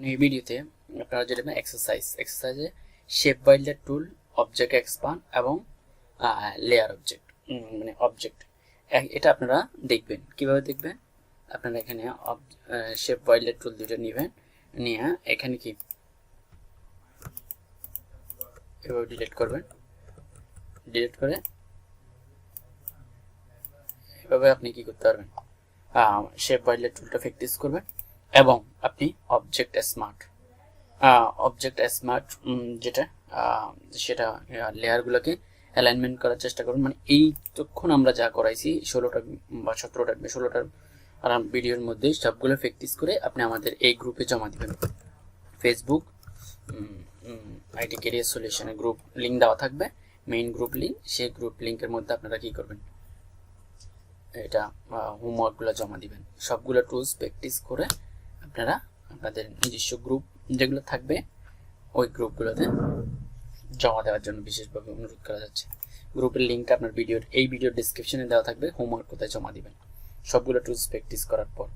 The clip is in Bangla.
মানে এই ভিডিওতে আপনারা যেটা exercise এক্সারসাইজে shape builder tool object expand এবং লেয়ার অবজেক্ট মানে অবজেক্ট এটা আপনারা দেখবেন। কীভাবে দেখবেন? আপনারা এখানে শেপ বাইল্ডার টুল দুটো নেবেন। নিয়ে এখানে কি এভাবে ডিলিট করবেন। ডিলিট করে এভাবে আপনি কি করতে পারবেন? শেপ বাইলের টুলটা প্র্যাকটিস করবেন। এবং আপনি অবজেক্ট স্মার্ট অবজেক্ট স্মার্ট যেটা সেটা লেয়ারগুলোকে অ্যালাইনমেন্ট করার চেষ্টা করুন। মানে এই তখন আমরা যা করাইছি, ষোলোটা বা সতেরোটা ষোলোটার ভিডিওর মধ্যে সবগুলো প্র্যাকটিস করে আপনি আমাদের এই গ্রুপে জমা দিবেন। ফেসবুক আইটি কেরিয়ার সলিউশনের গ্রুপ লিঙ্ক দেওয়া থাকবে। মেইন গ্রুপ লিঙ্ক সেই গ্রুপ লিঙ্কের মধ্যে আপনারা কী করবেন? এটা হোমওয়ার্কগুলো জমা দিবেন। সবগুলো টুলস প্র্যাকটিস করে আপনারা আপনাদের নিজস্ব গ্রুপ যেগুলো থাকবে, ওই গ্রুপগুলোতে জমা দেওয়ার জন্য বিশেষভাবে অনুরোধ করা যাচ্ছে। গ্রুপের লিঙ্কটা আপনার ভিডিওর এই ভিডিওর ডিসক্রিপশনে দেওয়া থাকবে হোমওয়ার্ক কোথায় জমা দিবেন। সবগুলো টুলস প্র্যাকটিস করার পর।